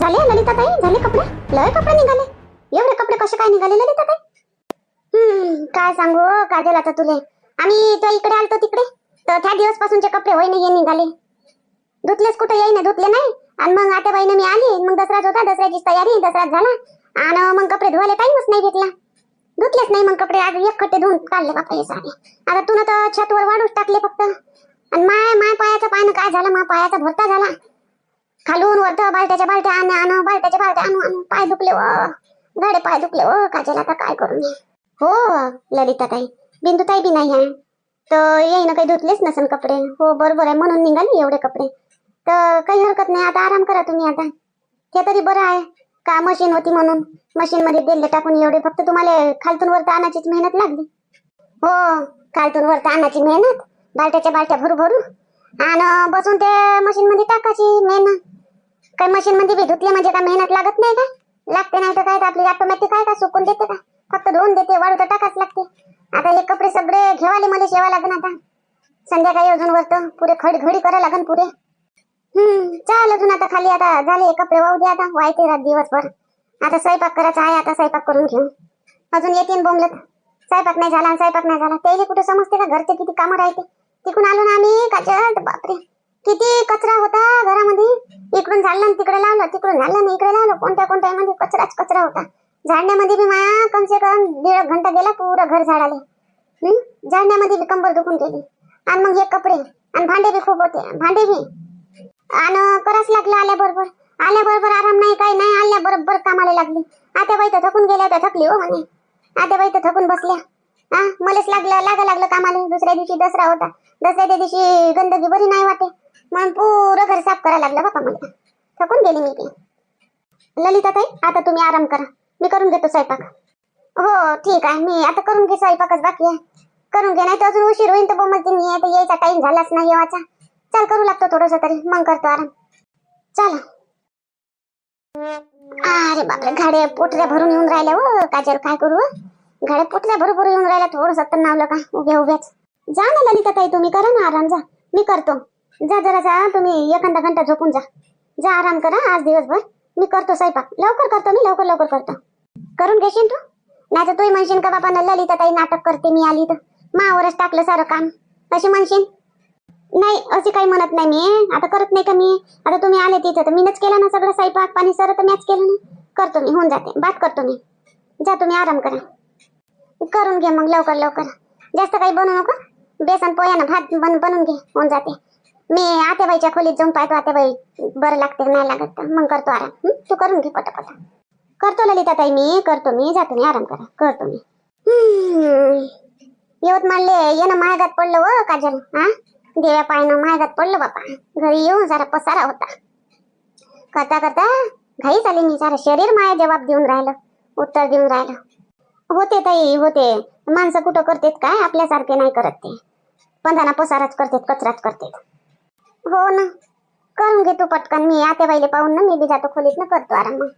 झाले ललिता ताई? झाले कपडे? लय कपडे निघाले. एवढे कपडे कसे काय निघाले ललिता ताई? हम्म काय सांगू हो, काजल आता तुले. आम्ही तो इकडे आलतो तिकडे. तर त्या दिवस पासूनचे कपडे होय नाही निघाले. धुतलेच कुठे येईन धुतले नाही. आणि मग आता बाईनं मी आली मग दसराच होता दसऱ्याची तयारी दसराच झाला. आणि मग कपडे धुवायला टाइमच नाही भेटला. धुतलेच नाही मग कपडे आज एक खट्टे धुवून काढले बापा हे सारे. आता तू तर छतवर वाढूच टाकले फक्त. आणि माय माय पायाचं पायनं काय झालं? माय पायाचा भरता झाला. खालून वरत बालट्याच्या बालट्या आण आण बालट्याच्या बालट्या आणू आणू. पाय दुखले व. गाडे पाय दुखले व. काजल आता काय करू मी? हो ललिता ताई बिंदू ताई बी नाही आहे. तर येईन काही धुतलेच नसेल कपडे. हो बरोबर आहे. म्हणून निघाले एवढे कपडे. तर काही हरकत नाही. आता आराम करा तुम्ही आता. ते तरी बरं आहे. का मशीन होती म्हणून? मशीन मध्ये दिले टाकून एवढे. फक्त तुम्हाला खालतून वरती आणायचीच मेहनत लागली. हो खालतून वरती आणायची मेहनत. बालट्याच्या बालट्या भरू भरू. आणि बसून ते मशीन मध्ये टाकायची मेहनत. काय मशीन मध्ये बी धुतले म्हणजे काय मेहनत लागत नाही का? लागते नाही तर काय आपली ऑटोमॅटिक काय का? सुकून देते का? फक्त धुवून देते वाळू तर टाकाच लागते. आता हे कपडे सगळे घेवाले मला शेवा लागन आता. संध्याकाळी अजून वरत पुरे खड घडी करा लागन पुरे. हम्म चाल अजून आता खाली आता झाले कपडे वाहू दे आता. वायते रात दिवसभर. आता स्वयंपाक करायचा आहे आता स्वयंपाक करून घेऊ. अजून येतीन बोंबलत. स्वयंपाक नाही झाला स्वयंपाक नाही झाला. त्याला कुठे समजते का? घरचे किती कामं राहते. तिकडून आलो ना आम्ही काजल बापरे. किती कचरा होता घरामध्ये? इकडून झाडलं तिकडे लावलं तिकडून झाडलं इकडे लावलं. कोणत्या कोणत्या मध्ये कचराच कचरा होता? झाडण्यामध्ये बी माया कम से कम दीड घंटा गेला पुरं घर झाडाले. झाडण्यामध्ये बी कंबर दुखून गेली. आणि मग हे कपडे आणि भांडे बी खूप होते. भांडे बी. आणि कराच लागलं आल्याबरोबर. आल्याबरोबर आराम नाही काही नाही आल्या बरोबर कामाला लागली. आता बाई तर थकून गेल्या होत्या थकली हो म्हणे. आता बाई तर थकून बसल्या. हा मलाच लागलं लागा लागलं कामाला. दुसऱ्या दिवशी दसरा होता. दसऱ्याच्या दिवशी गंदगी बरी नाही वाटे. मग पुरं घर साफ करायला लागलं बापा मला. थकून गेली मी ती ललिता ताई आता तुम्ही आराम करा. मी करून घेतो स्वयंपाक. हो ठीक आहे. मी आता करून घे स्वयंपाकच बाकी आहे. करून घे नाही तर अजून उशीर होईल तर बोमलती मी आहे तर यायचा टाइम झालाच नाही येवाचा. चल करू लागतो थोडस तरी. मग करतो आराम. चला. अरे बापरे गाड्या पोटऱ्या भरून येऊन राहिल्या हो. काजल काय करू? घाडे गाड्या पोटऱ्या भरू भरू येऊन राहिल्या. थोडंसं तर नावलं का? उभ्या उभ्याच. जा ना ललिता ताई तुम्ही करा ना आराम. जा. मी करतो. जा जरा जा तुम्ही एखादा घंटा झोपून जा. जा आराम करा आज दिवसभर. मी करतो स्वयंपाक. लवकर करतो मी लवकर लवकर करतो. करून घेशील तू? नाही तर तूही म्हणशील का बाबा ललिता ताई नाटक करते मी आली तर. मावरच टाकलं सारं काम. अशी म्हणशील? नाही असे काही म्हणत नाही मी. आता करत नाही का मी? आता तुम्ही आले तिथं तर मीनच केला ना सगळं स्वयंपाक. पाणी सर तर मॅच केलं ना. करतो मी होऊन जाते. बात करतो मी. जा तुम्ही आराम करा. करून घे मग लवकर लवकर. जास्त काही बनवू नको. बेसन पोह्यानं भात बन बनवून घे. होऊन जाते. मी आतेबाईच्या खोलीत जाऊन पाहतो आतेबाई बरं लागते नाही लागत मग करतो आराम. तू करून घे पटापट. करतो ललिता ताई मी करतो मी जातो मी आराम करा. करतो मी. यवतमाळले ये येणं महागात पडलं व काजल हा? देव्या पायनं महागात पडलं बापा. घरी येऊन जरा पसारा होता. करता करता घाई झाली मी सारं शरीर माया जबाब देऊन राहिलं उत्तर देऊन राहिलं. होते ताई होते. माणसं कुठं करतेत काय? आपल्यासारखे नाही करत ते. पंधाना पसाराच करतेत कचराच करतेत. हो ना. करून घे तू पटकन. मी आते बाईले पाहून ना मी बी जातो खोलीत ना करतो आराम. मग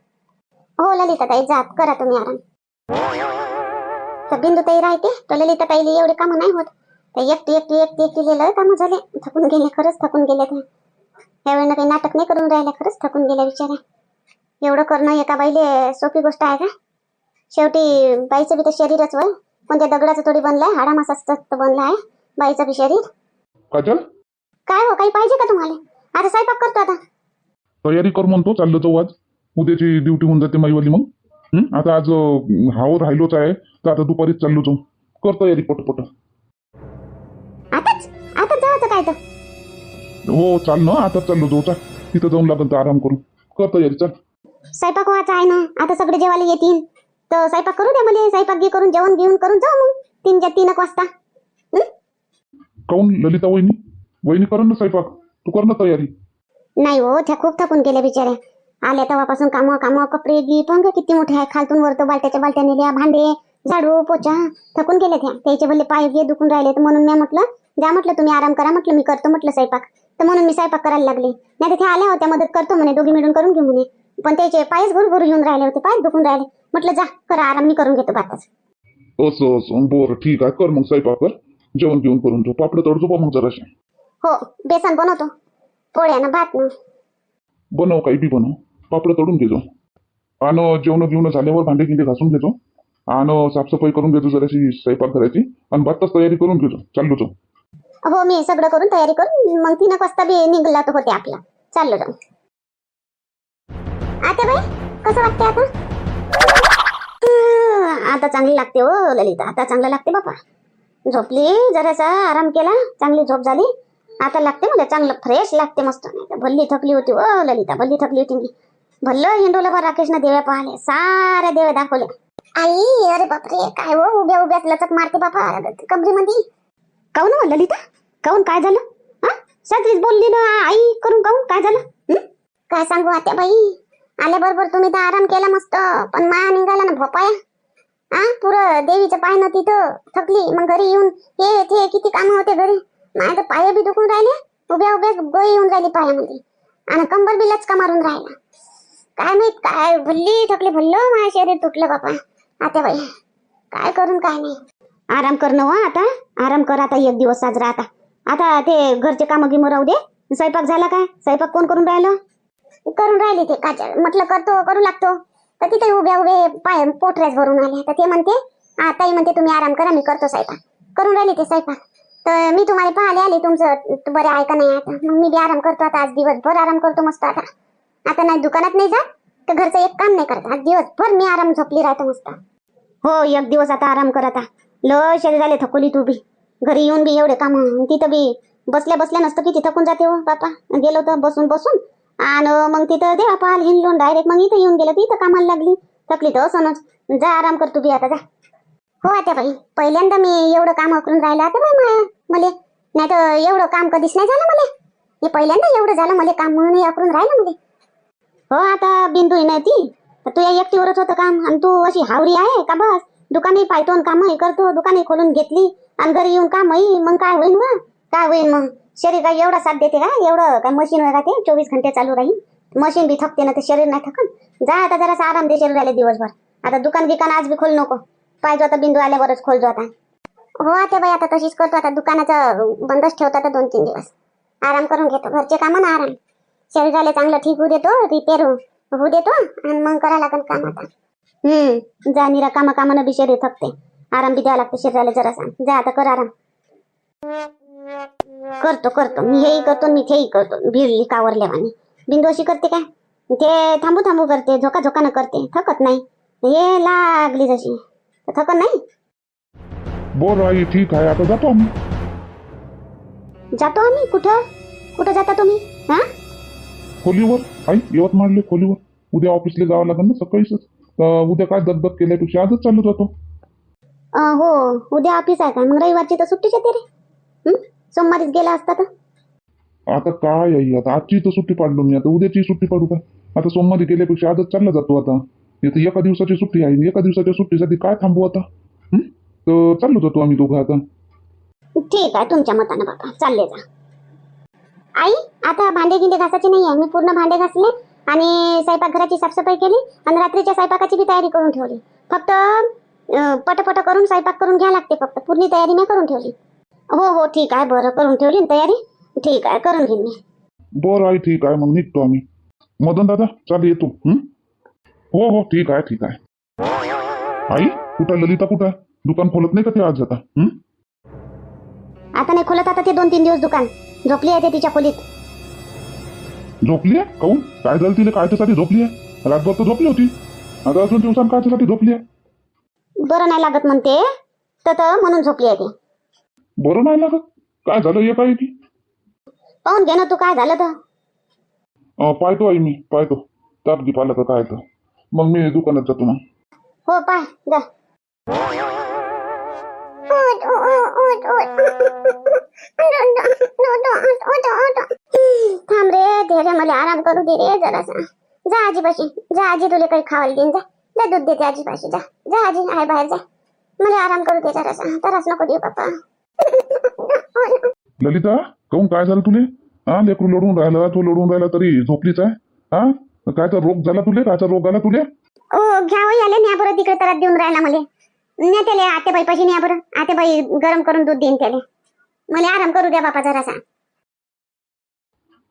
हो ललिता ताई जात करा तुम्ही आराम. तर बिंदू ताई राहते. तो ललिता ताईले एवढे कामं नाही होत. तर एकटी एकटी एकटी एकटी लिहिलं कामं झाले. थकून गेले खरंच थकून गेले ते. यावेळेला काही नाटक नाही करून राहिलं खरंच थकून गेल्या बिचाऱ्या एवढं करणं एका बाईले सोपी गोष्ट आहे का? शेवटी बाईचं बी तर शरीरच वय. पण त्या दगडाचं थोडी बनलाय? हाडामासाचं बनलं आहे बाईचं बी शरीर. काजल? काय हो काही पाहिजे का तुम्हाला? आता स्वयंपाक करतो आता. तयारी कर म्हणतो चाललो जाऊ आज. उद्याची ड्युटी होऊन जाते माईवाली मग. हं? आता आज अं, हावर राहिलोच आहे तर आता दुपारीच चाललो जाऊ. कर तयारी पटपट. आताच? आताच जायचं काय तर. हो चाल ना आता चाललो जाऊ चाल तिथं जाऊन लागेल तर आराम करू. कर तयारी चाल स्वयंपाक व्हायचा आहे ना आता सगळे जेवायला येतील. तर स्वयंपाक करू द्या मला स्वयंपाक घे करून जेवण घेऊन करून जाऊ मग. तीनच्या तीन एक वाजता. हं? काऊन? ललिता वहिनी? वहिनी कर ना स्वयंपाक. तू कर ना तयारी. नाही हो त्या खूप थकून गेल्या बिचाऱ्या. आल्या तेव्हापासून कामं कामं कपडे गी पंग किती मोठे आहे. खालतून वरतो बालट्याच्या बालट्या नेल्या भांडे झाडू पोचा थकून गेले त्या. त्याचे भले पाय घे दुखून राहिले तर म्हणून मी म्हटलं जा म्हटलं तुम्ही आराम करा. म्हटलं मी करतो म्हटलं स्वयंपाक. तर म्हणून मी स्वयंपाक करायला लागले. नाही त्या आल्या होत्या मदत करतो म्हणे दोघी मिळून करून घेऊ म्हणे. पण त्याचे पायच भरू येऊन राहिले होते पायच दुखून राहिले. म्हटलं जा करा आराम मी करून घेतो बातच असं असं बरं ठीक आहे कर मग स्वयंपाक कर जेवण घेऊन करून ठेव. पापड तळजो बा मग जराशे. हो बेसन बनवतो. पोळ्यानं भात ना. बनव काही बी बनव. पापड तळून घेजो. आणि जेवण घेऊन झाल्यावर भांडे गिंडे घासून घेजो. आणि साफसफाई करून घेजो जराशी स्वयंपाक करायची. आणि भातच तयारी करून घेजो. चाललो जाऊ. हो मी सगळं करून तयारी करून मग तीन वाजता बी निघला तर होते आपला. चाललो जाऊ. आता बाई कसं वाटते आता? आता चांगली लागते हो ललिता. आता चांगलं लागते बापा. झोपली जरासा आराम केला. चांगली झोप झाली. आता लागते मला चांगलं फ्रेश लागते मस्त. नाही तर भल्ली थकली होती हो ललिता भल्ली थकली होती मी. भल्लं हिंडवलं बा राकेशनं देव्या पाहिले सारे देव्या दाखवले आई अरे बापरे काय हो उभ्या उभ्या लचक मारते बापा. कमरीमध्ये काऊन हो ललिता? काऊन काय झालं? हा? सगळीच बोलली ना आई करून काऊन काय झालं? काय सांगू आत्या बाई? आल्याबरोबर तुम्ही तर आराम केला मस्त पण माया निघाला ना भोपाया हा पुरं देवीचं पाय न तिथं थकली मग घरी येऊन हे ते किती कामं होते घरी? माझं तर पाय बी दुखून राहिले उभ्या उभ्या गोळी येऊन राहिली पायामध्ये. आणि कंबर बी लचका मारून राहिला. काय माहीत काय भल्ली थकली भल्लं माझ्या शरीर तुटलं बापा. आता बाई काय करून काय नाही. आराम कर वा आता. आराम कर आता एक दिवस साजरा आता. आता ते घरचे कामं गिमं राहू दे. स्वयंपाक झाला काय? स्वयंपाक कोण करून राहिलं? करून राहिली ते काजल. म्हटलं करतो करू लागतो. तर तिथे उभ्या उभे पाय पोटऱ्याच भरून आले तर ते म्हणते आताही ताई म्हणते तुम्ही आराम करा मी करतो स्वयंपाक. करून राहिली ते स्वयंपाक. तर मी तुम्हाला पाहिले आले तुमचं बरं आहे का नाही आता? मग मी बी आराम करतो आता आज दिवसभर आराम करतो मस्त आता. आता नाही दुकानात नाही जात तर घरचं एक काम नाही करत. आज दिवसभर मी आराम झोपली राहतो मस्त. हो एक दिवस आता आराम कर आता. ल शरीराले थकवली तू बी घरी येऊन बी एवढे काम. तिथं बी बसल्या बसल्या नसतं किती थकून जाते हो बापा? गेलो तर बसून बसून. आणि मग तिथं देवा पाहाल हिंडलो डायरेक्ट मग इथं येऊन गेलं तिथं कामाला लागली. थकली तर असनच जा आराम कर तू बी आता जा. हो आता बाई पहिल्यांदा मी एवढं काम करून राहिलं. आता बाई माया मले. नाही तर एवढं काम कधीच नाही झालं मले. हे पहिल्यांदा एवढं झालं मले काम म्हणून अकरून राहिलं मले. हो आता बिंदू नाही ती. तू या एकटीवरच होतं काम आणि तू अशी हावरी आहे का बस? दुकानही पाहतो आणि कामही करतो दुकानही खोलून घेतली आणि घरी येऊन कामही मग काय होईन मग काय होईन मग? शरीर काय एवढा साथ देते का? एवढं काय मशीन वगैरे ते चोवीस घंटे चालू राहील मशीन बी थकते ना ते शरीर नाही थकन. जा आता जरासा आराम दे शरीर राहिले दिवसभर. आता दुकान बिकान आज बी खोल नको. पाहिजे आता बिंदू आल्यावरच खोलजो आता. हो आता बाई आता तशीच करतो. आता दुकानाचं बंदच ठेवतो आता दोन तीन दिवस. आराम करून घेतो. घरचे कामं ना आराम. शरीराला चांगलं ठीक होऊ देतो रिपेअर हो, होऊ देतो आणि मग करा लागेल काम आता. हम्म जा निरा कामा कामानं बी शरीर थकते. आराम बी द्यावा लागतो शरीराला जरासा जा आता कर आराम. करतो करतो. मी हेही करतो मी तेही करतो. भिरली कावरल्यावानी बिंदू अशी करते काय? ते थांबू थांबू करते झोका झोकानं करते. थकत नाही. हे लागली जशी. थकत नाही? बरं आई ठीक आहे आता जातो आम्ही. जातो आम्ही? कुठं? कुठं जाता तुम्ही? हा? खोलीवर. आई यवतमाळले खोलीवर. उद्या ऑफिसला जावं लागेल ना सकाळीच. उद्या काय दगदग केल्यापेक्षा आजच चालू जातो अं, हो उद्या ऑफिस आहे का? मग रविवारची तर सुट्टीच येते रे. हं? सोमवारीच गेला असता तर? आता काय आई आता आजची तर सुट्टी पाडलो मी. आता उद्याची सुट्टी पाडू काय आता सोमवारी गेल्यापेक्षा आजच चालला जातो आता. इथं एका दिवसाची सुट्टी आहे एका दिवसाच्या सुट्टीसाठी काय थांबू आता? हं? तर चाललो जातो आम्ही दोघं आता. ठीक आहे तुमच्या मतानं बाबा चालले जा. आई आता भांडे गिंडे घासायचे नाही आहे मी पूर्ण भांडे घासले आणि स्वयंपाकघराची साफसफाई केली आणि रात्रीच्या स्वयंपाकाची बी तयारी करून ठेवली. फक्त पटपट करून स्वयंपाक करून घ्या लागते फक्त. पूर्ण तयारी मी करून ठेवली. हो हो ठीक आहे. बरं करून ठेवली तयारी? ठीक आहे करून घेईन मी. बरं आई ठीक आहे. मग निघतो आम्ही. मदन दादा चाल येतो हं? हो ठीक आहे ठीक आहे. आई कुठं ललिता कुठं? दुकान खोलत नाही का ते आज आता? हं? आता नाही खोलत आता ते दोन तीन दिवस दुकान. झोपली आहे ते तिच्या खोलीत. झोपली आहे? काऊन? काय झालं तिला? कायच्यासाठी झोपली आहे? रातभर तर झोपली होती. आता अजून दिवसांनी कायच्यासाठी झोपली आहे? बरं नाही लागत म्हणते तर तर म्हणून झोपली आहे ती. बरं नाही लागत? काय झालं? हे काय की पाहून घे ना तू काय झालं तर. अं, पाहतो आई मी पाहतो. ताप घे पाहिलं का काय तर. मग मी दुकानात जातो मग हो पाय जा. थांब रे धीरे मला आराम करू दे रे जरासा जा आजीपाशी जा आजी तुला काही खावायला देईन जा जा दूध देते आजीपाशी जा जा आजी आहे बाहेर जा मला आराम करू दे जरासा त्रास नको देऊ पप्पा ललिता काऊन काय झालं तुले? हा लेकरू लढून राहिला तो लढून राहिला तरी झोपलीच आहे. हा? कायचा रोग झाला तुले? कायचा रोग आला तुले? ओ घ्या हो आले न्या परत तिकडे त्रास देऊन राहिला मला. न्या त्याले आतेबाई पाशी न्या बरं. आतेबाई गरम करून दूध देईन त्याले. मला आराम करू द्या बापा जरासा.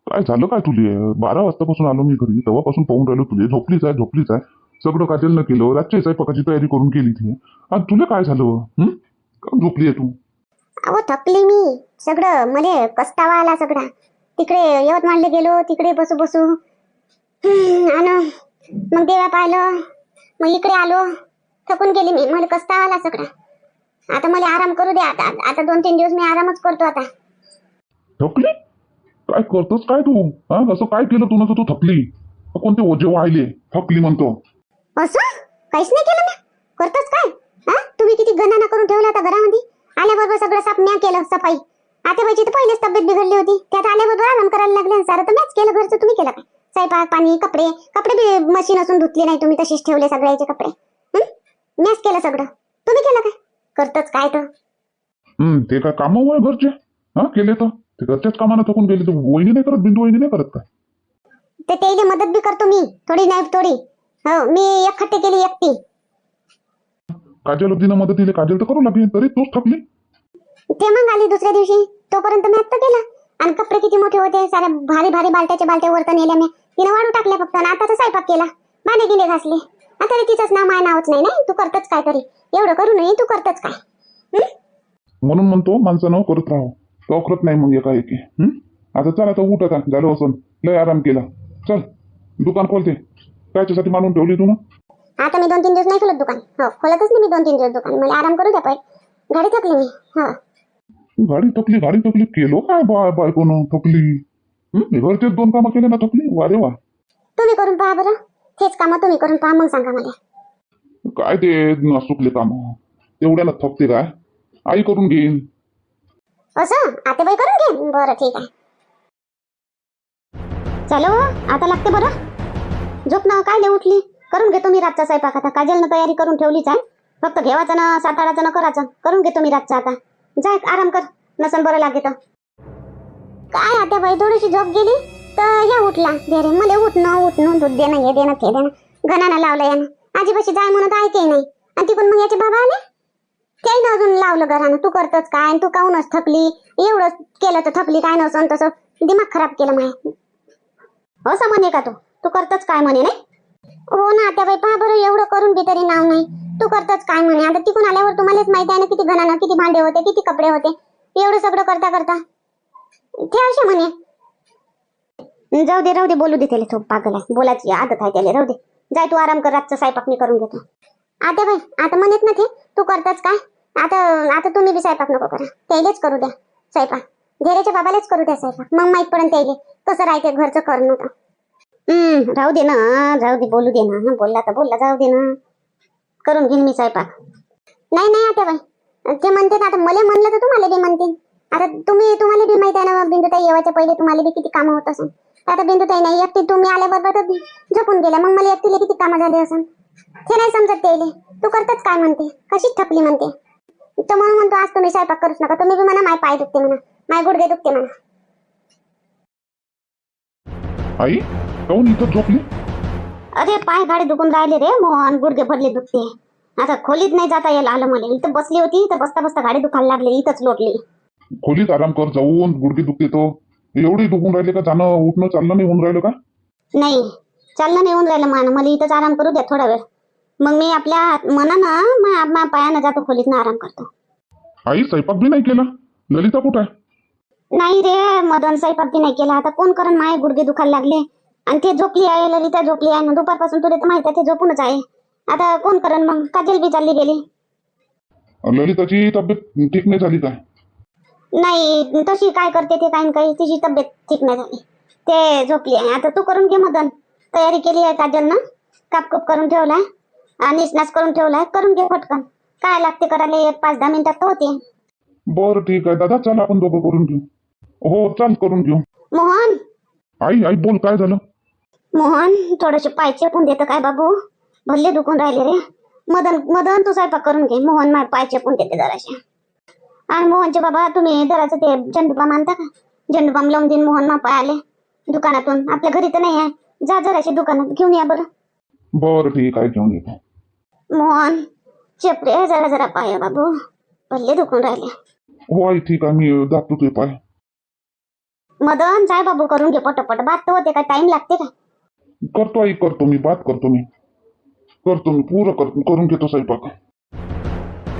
काय झालं काय तुले? बारा वाजतापासून आलो मी घरी. तेव्हापासून पाहून राहिलो तुले. झोपलीच आहे झोपलीच आहे. सगळं काजलनं केलं. रातच्या स्वयंपाकाची तयारी करून केली ती. आणि तुला काय झालं? का झोपली आहे तू? अहो थकली मी. सगळं मले कस्तावा आला सगळा. तिकडे यवतमाळला गेलो तिकडे बसू बसू. आणि मग देवा पाहिलं. मग इकडे आलो. थकून गेली मी. मला कस्तावा आला सगळा. आता मला आराम करू द्या आता. आता दोन तीन दिवस मी आरामच करतो आता. थकली? काय करतोस? काय तू? हा? असं काय केलं तू? ना तू थकली. कोणते ओझे वाहिले? थकली म्हणतो. असं? काहीच नाही केलं मी. करतोच काय? हा? तुम्ही किती गणाना करून ठेवला होता घरामध्ये? आल्याबरोबर सगळं साफ म्या केलं सफाई. आता पाहिजे तर पहिलेच तब्येत बिघडली होती. त्यात आल्याबरोबर आराम करायला लागले सारं तर मॅच केलं. घरचं तुम्ही केलं काय? स्वयंपाक पाणी कपडे. कपडे बी मशीन असून धुतले नाही तुम्ही. तसेच ठेवले सगळ्याचे कपडे. मॅच केलं सगळं. तुम्ही केलं काय करतोच काय तर ते काय कामं वय घरचे? हा केले तर? ते घरच्याच कामानं थकून गेले तर वहिनी नाही करत बिंदू वहिनी नाही करत काय? ते त्याला मदत बी करतो मी थोडी नाही थोडी. हो मी एकखट्टे केली एकटी. काजल होती ना मदतीला काजल तर करू लागली तरी तूच थकली. ते मग आली दुसऱ्या दिवशी तोपर्यंत मी आत्ता केला. आणि कपडे किती मोठे होते सारे भारी भारी बालट्याच्या बालट्या वरत नेल्या मी. तिने वाढू टाकल्या फक्त आणि आता तर स्वयंपाक केला. भांडे गिले घासले. आता तिचंच नाव माय नावच नाही नाही? तू करतच काय तरी. एवढं करू नये तू करतच काय? हं? म्हणून म्हणतो माणसानं करत राहावं. तो करत नाही मग एका एकी. हं? आता चल आता उठ आता. झालं असं लय आराम केला. चल दुकान खोलते. त्याच्यासाठी मानून ठेवली तू ना? आता मी दोन तीन दिवस नाही खोलत दुकान. हो खोलतच नाही मी दोन तीन दिवस दुकान. मला आराम करू द्या पहिले गाडी थकली मी. हो. गाडी थकली गाडी थकली. केलो काय बा बायकोनं? थकली. हं? घरचेच दोन कामं केले ना थकली? वा रे वा. तुम्ही करून पहा बरं. हेच कामं तुम्ही करून पहा मग सांगा मला. काय ते न सुकले काम? तेवढ्याला थकते काय? आई करून घेईन. असं? आता बाई करून घे बरं ठीक आहे. चलो आता लागते बरं. झोप ना काय लय उठली? करून घेतो मी रातचा स्वयंपाक आता. काजलनं तयारी करून ठेवलीच आहे फक्त घेवाचं ना साताळाचं ना करायचं करून घेतो मी रातचा आता. जाय आराम कर. नसन बरं लागे तर काय आता बाई थोडीशी झोप गेली? तर हे उठला. दे रे मला उठणं उठणं दूध देणं हे देणं ते देणं गणानं लावलं यानं. आजीपाशी जाय म्हणत ऐके नाही. आणि तिकडून मग याचे बाबा आले? त्याने अजून लावलं घरानं. तू करतच काय? आणि तू काहूनच थकली? एवढं केलं तर थकली काय नसं तसं. दिमाग खराब केलं माय. हो, असं म्हणे का तू? तू करतच काय म्हणे नाही? हो ना त्या बाई पहा बरं एवढं करून बी तरी नाव नाही. तू करतच काय म्हणे? आता तिकून आल्यावर तुम्हालाच माहिती आहे ना किती घणानं किती भांडे होते किती कपडे होते. एवढं सगळं करता करता ते असे म्हणे. जाऊ दे राहू दे बोलू दे त्याला तो पागल आहे. बोलायची आदत आहे त्याला राहू दे. जाय तू आराम कर रातचा स्वयंपाक मी करून घेतो. आता बाई आता म्हणत ना ते. तू करताच काय? आता आता तुम्ही बी स्वयंपाक नको करा. त्यालाच करू द्या स्वयंपाक. घेऱ्याच्या बाबालाच करू द्या स्वयंपाक. मग माहीत पडेल त्याले. कसं राहते घरचं करणं तर. हम्म राहू दे ना जाऊ दे बोलू दे ना. बोलला तर बोलला जाऊ दे ना. करून घेईन मी स्वयंपाक. नाही नाही आता बाई. ते म्हणते आता मला म्हणलं तर तुम्हाला बी म्हणते. आता तुम्ही तुम्हाला बी माहिती आहे ना बिंदुताई येवायच्या पहिले तुम्हाला बी किती कामं होत असेल आता बिंदुताई नाही एकटी तुम्ही आल्याबरोबर तर झोपून गेल्या. मग मला एकटीला किती कामं झाली असून? ते नाही समजत त्याले तू करतच काय म्हणते? कशीच थकली म्हणते? तर म्हणून म्हणतो आज तुम्ही स्वयंपाक करूच नका. तुम्ही बी म्हणा माय पाय दुखते म्हणा. माय गुडघे दुखते म्हणा. आई काऊन इथं झोपली? अरे पाय गाडी दुखून राहिले रे. मोहन गुडघे भरले दुखते. आता खोलीत नाही जाता यायला आलं मला इथं बसली होती तर बसता बसता गाडी दुखायला लागली इथंच लोटली. खोलीत आराम कर जाऊन गुडघे दुखते तो. एवढी दुखून राहिले का? जाणं उठणं चाललं नाही होऊन राहिलं का? नाही. चाललं नाही येऊन राहिलं मान. मला इथंच आराम करू द्या थोडा वेळ. मग मी आपल्या मनानं मा- मा पायानं जातो खोलीत आराम करतो. आई स्वयंपाक बी नाही केला? ललिता कुठं आहे? नाही रे मदन स्वयंपाक बी नाही केला. आता कोण करण माय गुडघे दुखायला लागले? आणि ते झोपली आहे ललिता झोपली आहे. ना दुपारपासून तुला तर माहिती आहे ते झोपूनच आहे. आता कोण करण मग? काजल बी चालली गेली? ललिताची तब्येत ठीक नाही झाली काय? नाही तशी काय करते ते काही काही? तिची तब्येत ठीक नाही झाली. ते झोपली आहे. आता तू करून घे मदन. तयारी केली आहे काजलनं. कापकूप करून ठेवलाय. आणि स्नॅच करून ठेवलाय. करून घे पटकन. काय लागते करायला? एक पाच दहा मिनिटात तर होते. बरं ठीक आहे. दादा चल आपण दोघं करून घेऊ. हो चाल करून घेऊ. मोहन? आई आई बोल काय झालं? मोहन थोडेसे पाय चेपून देतं काय बाबू? भल्ले दुखून राहिले रे. मदन मदन तू स्वयंपाक करून घे. मोहन माझे पाय चेपून देते जराशे आणि मोहनचे बाबा तुम्ही जराचं ते झेंडूबाम आणता का? झेंडूबाम लावून देईन मोहन मा पाय आले दुकानातून. आपल्या घरी तर नाही आहे. जा जराशे दुकानात घेऊन या बरं. बरं ठीक आहे घेऊन येतो. मोहन चेपरे जरा जरा पाय बाबू. भल्ले दुखून राहिले. हो आई ठीक आहे मी जातो तुझे पाय. मदन जाय बाबू करून घे पटपट. बात तर होते काय टाइम लागते काय करतो आई करतो मी बात करतो मी. करतो मी पुरं कर करून घेतो स्वयंपाक.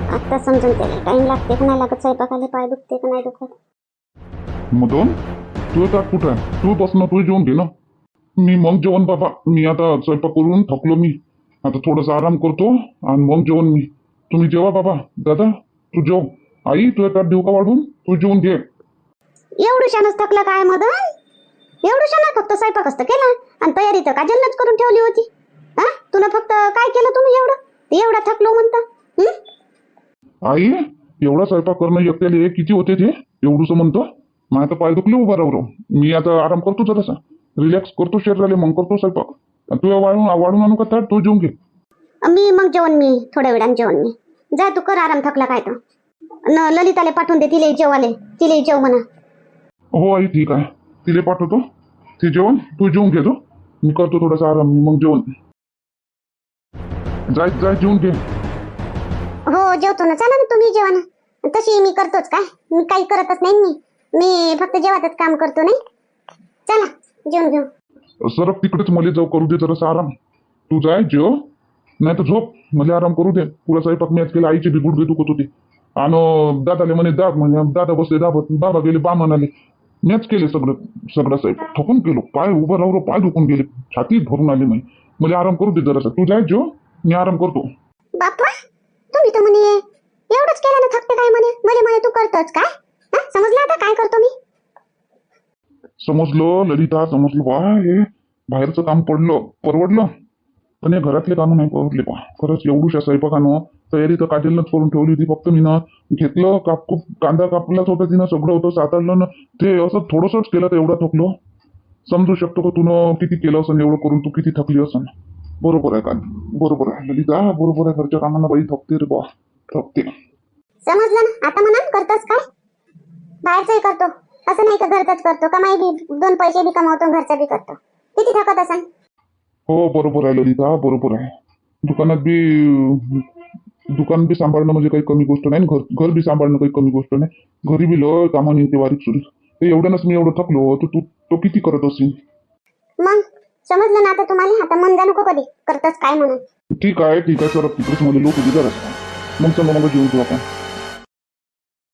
आता समजून त्याला टाइम लागते का नाही लागत स्वयंपाकाला पाय दुखते का नाही दुखत? मदन तू आता कुठं आहे? तू बस ना तू जेवण घे ना. मी मग जेवण बाबा मी आता स्वयंपाक करून थकलो मी. आता थोडासा आराम करतो आणि मग जेवण मी. तुम्ही जेवा बाबा. दादा तू जेव. आई तू एका देऊ का वाढून? तू जेवून घे. एवढूशानच थकलं काय मदन एवढूशानं फक्त स्वयंपाक असतं केला. आणि तयारी तर काजलनच करून ठेवली होती. हा? तुला फक्त काय केलं तुम्ही एवढं? ते एवढा थकलो म्हणता? आई एवढा स्वयंपाक करणं एकट्याला किती होते ते? एवढूस म्हणतो. मग आता पाय दुखले उभा राहू मी आता आराम करतो जरासा. रिलॅक्स करतो शरीराला मग करतो स्वयंपाक. तू वाढून वाढून आणू का तू जेवून घे. मी मग जेवण मी थोड्या वेळाने जेवण मी. जा तू कर आराम थकला काय तो. न ललिताले पाठवून दे तिले जेवाले. तिले जेव म्हणा. हो आई ठीक आहे. तिले पाठवतो. ते जेवण तू जेवून घेतो मी करतो थोडासा आराम मग जेवण. जाय जाय जेवून घे. हो जेवतो ना चला ना तुम्ही जेवा ना. तशी मी करतोच काय? मी काही करतच नाही मी. मी फक्त जेवातच काम करतो नाही? चला जेवण घेऊ. सरक तिकडेच मला जाऊ करू दे जरासा आराम. तू जाय जेव. नाही तर झोप. मला आराम करू दे. पुरा स्वयंपाक मॅच केला आईची बी गुडघे दुखत होती. आणि दादाले म्हणे दाब म्हणजे दादा बसले दाबत बाबा गेले बा म्हणाले. मॅच केले सगळं सगळं स्वयंपाक. थकून गेलो. पाय उभं राहू पाय दुखून गेले. छातीत भरून आले नाही मला आराम करू दे जरासा. तू जाय जेव. मी आराम करतो. बाप्पा! तुम्ही तर म्हणे? एवढंच केलं ना थकते काय म्हणे? मला म्हणे तू करतोच काय? हा? समजलं आता काय करतो मी? समजलं ललिता समजलं. बा हे बाहेरचं काम पडलं परवडलं. पण हे घरातले कामं नाही परवडले बा खरंच एवढूशा स्वयंपाकानं तयारी तर काजलनंच करून ठेवली होती फक्त मी ना घेतलं काप खूप कांदा कापलाच होता तिनं सगळं होतं सातारलं ना ते असं थोडंसंच केलं तर एवढा थकलो. समजू शकतो का तुनं किती केलं असं एवढं करून तू किती थकली असं बरोबर आहे का बरोबर आहे ललिता बरोबर आहे घरच्या कामांना बाई थकते रे बा थकते समजलं ना आता म्हणा करतोच काय बाहेरचंही करतो असं नाही का घरचंच करतो कमाई बी दोन पैसे बी कमावतो घरचा बी करतो किती थकत असन हो बरोबर आहे ललिता बरोबर आहे दुकानात बी दुकान बी सांभाळणं म्हणजे काही कमी गोष्ट नाही घर घर बी सांभाळणं काही कमी गोष्ट नाही घरी बी लय कामं निघते बारीक सुरी ते एवढ्यानंच मी एवढं थकलो तर तू तो किती करत असेल मग समजलं ना आता तुम्हाला? आता मन जाणू कधी. करतोच काय म्हणून? ठीक आहे ठीक आहे सर. तिकडेच मला लोक जरा मग चला मग जेवू तू आपण.